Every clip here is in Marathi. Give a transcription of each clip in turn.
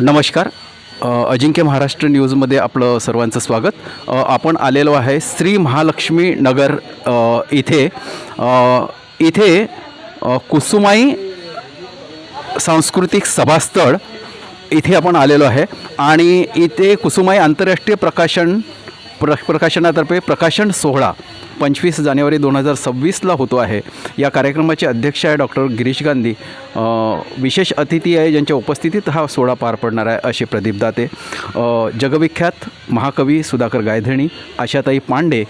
नमस्कार. अजिंक्य महाराष्ट्र न्यूजमध्ये आपलं सर्वांचं स्वागत. आपण आलेलो आहे श्री महालक्ष्मी नगर इथे. इथे कुसुमाई सांस्कृतिक सभास्थळ इथे आपण आलेलो आहे. आणि इथे कुसुमाई आंतरराष्ट्रीय प्रकाशन प्र प्रकाशनातर्फे प्रकाशन सोहळा पंचवीस जानेवारी दोन हजार सव्वीसला होतो आहे. या कार्यक्रमाचे अध्यक्ष आहे डॉक्टर गिरीश गांधी. विशेष अतिथी आहे ज्यांच्या उपस्थितीत हा सोहळा पार पडणार आहे असे प्रदीप दाते. जगविख्यात महाकवी सुधाकर गायधणी आशाताई पांडे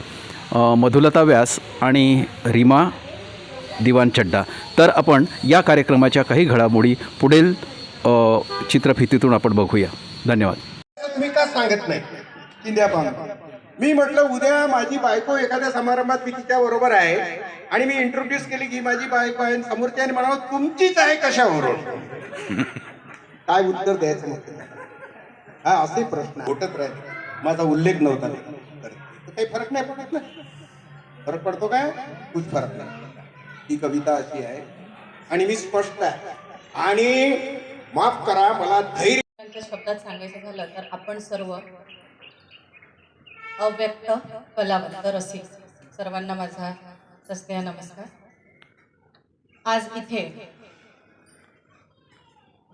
मधुलता व्यास आणि रीमा दिवान चड्डा तर आपण या कार्यक्रमाच्या काही घडामोडी पुढील चित्रफितीतून आपण बघूया. धन्यवाद. मी का सांगत नाही? पाहून मी म्हटलं उद्या माझी बायको एखाद्या समारंभात मी तिच्या बरोबर आहे आणि मी इंट्रोड्यूस केली की माझी बायको आहे आणि समोरच्याने म्हणावं तुमचीच आहे कशावरून? काय उत्तर द्यायचं मग? हा असे प्रश्न होतच राहिले. माझा उल्लेख नव्हता. तर काही फरक नाही पडत ना. फरक पडतो काय? कुछ फरक नाही ही कविता अशी आहे. आणि मी स्पष्ट आहे. आणि माफ करा मला धैर्य शब्दात सांगायचं झालं तर आपण सर्व अव्यक्त कलावंत रसिक सर्वांना माझा सस्नेह नमस्कार. आज इथे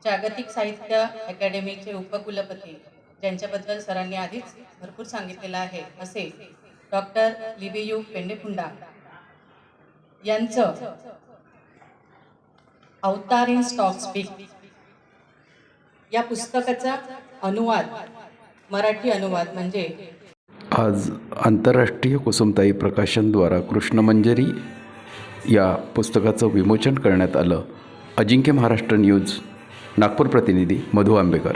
जागतिक साहित्य अकॅडमीचे उपकुलपती ज्यांच्याबद्दल सरांनी आधीच भरपूर सांगितलेलं आहे असे डॉक्टर लिबियू पेंडेफुंडा यांचं अवतार इन स्टॉक स्पीक या पुस्तकाचा अनुवाद मराठी अनुवाद म्हणजे आज आंतरराष्ट्रीय कुसुमताई प्रकाशनद्वारा कृष्णमंजरी या पुस्तकाचं विमोचन करण्यात आलं. अजिंक्य महाराष्ट्र न्यूज नागपूर प्रतिनिधी मधु आंबेकर.